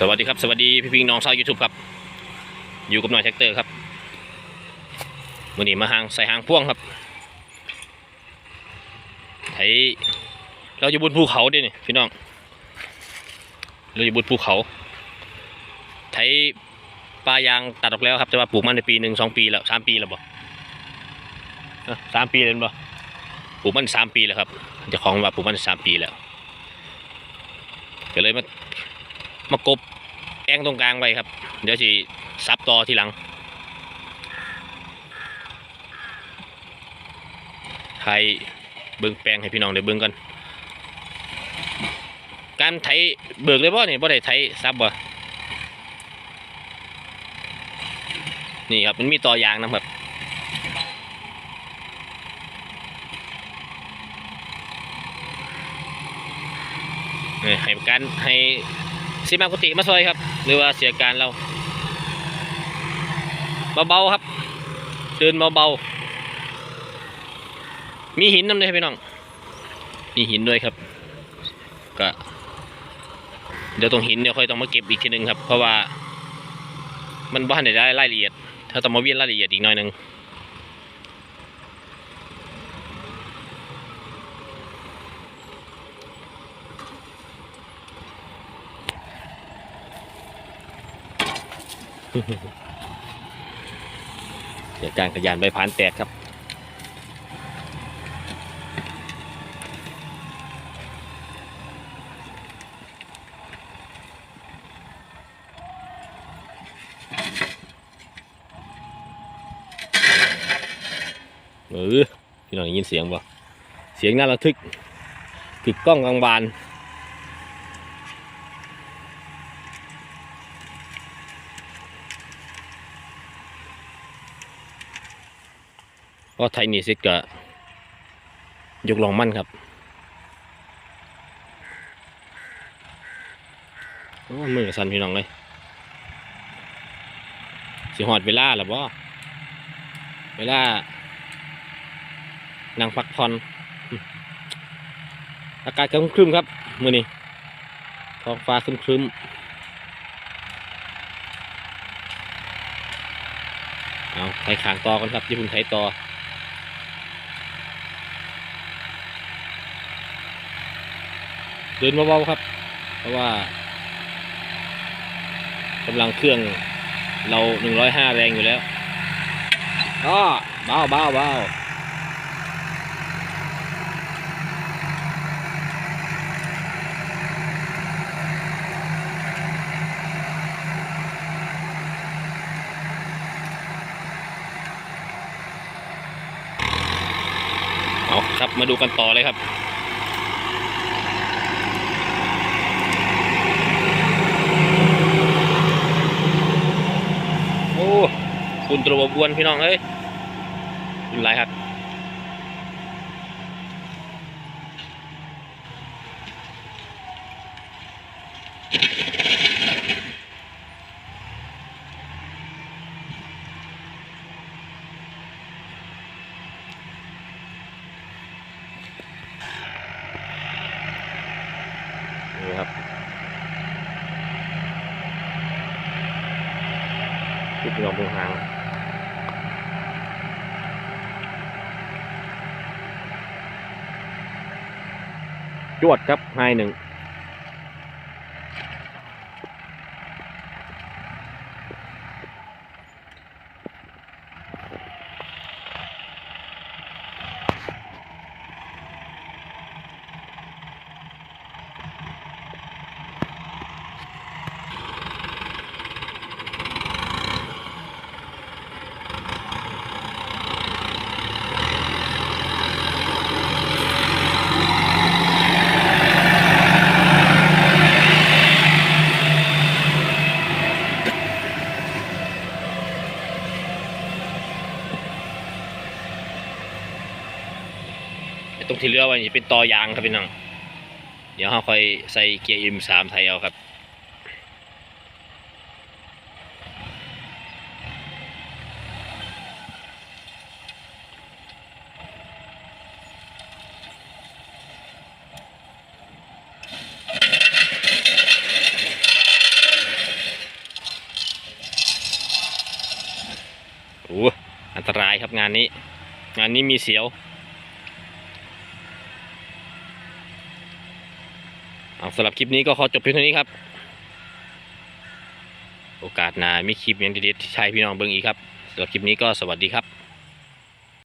สวัสดีครับ สวัสดีพี่พิงน้องชาวยูทูบครับ อยู่กับหน่อยแท็กเตอร์ครับมือนี้มาหางใส่หางพ่วงครับไถเราอยู่บนภูเขาดินี่พี่น้องเราอยู่บนภูเขาไถปลายางตัดออกแล้วครับแต่ว่าปลูกมันในปีหนึ่งสองปีแล้วสามปีแล้วบ่เอ้อสามปีเลยบ่ปลูกมันสามปีแล้วครับเจ้าของว่าปลูกมันสามปีแล้วก็เลยมา มากบแองตรงกลางไว้ครับ เดี๋ยวสิซับต่อทีหลังไทยเบิ่งแปลงให้พี่น้องได้เบิ่งกัน การไถเบิกเลยบ่นี่บ่ได้ไถซับบ่นี่ครับมันมีต่อยางนะครับให้การให้ ซีมากุติมาซอยครับ หรือว่าเสียการเราเบาๆครับ เดินเบาๆมีหินน้ำเลยพี่น้อง มีหินด้วยครับ ก็เดี๋ยวตรงหินเดี๋ยวค่อยต้องมาเก็บอีกทีหนึงครับ เพราะว่ามันบ้านได้รายละเอียด ถ้าต้องมาเวียนรายละเอียดอีกหน่อยหนึง เดี๋ยวการขยานใบพานแตกครับ เออพี่น้องยินเสียงบ่เสียงน่าระทึกกึกก้องกลางบาน ก็ไทยนี่สิกะยกลองมั่นครับโอ้มือสั่นพี่น้องเลยสิหอดเวลาหรือบ่เวลานั่งพักผ่อนอากาศก็ครึ้มครับมือนี้ท้องฟ้าครึ้มๆเอาไทยขางต่อกันครับญี่ปุ่นไทต่อ เดินเบาๆครับ เพราะว่ากำลังเครื่องเราหนึ่งร้อยห้าแรงอยู่แล้วก็เบาเบาเบาเอาครับมาดูกันต่อเลยครับ โอ้ คุณตรวบวนพี่น้องเอ้ยเป็นไรครับนี่ครับพี่น้องเบงหาง จวดครับไฮหนึ่ง ตรงที่เรือไว้เป็นตอยางครับพี่น้อง เดี๋ยวเราค่อยใส่เกียร์อิมสามไทยเอาครับโอ้อันตรายครับงานนี้ งานนี้มีเสียว เอาสำหรับคลิปนี้ก็ขอจบเพียงเท่านี้ครับ โอกาสหน้ามีคลิปอย่างเด็ดๆที่ใช้พี่น้องเบิ่งอีกครับสำหรับคลิปนี้ก็สวัสดีครับ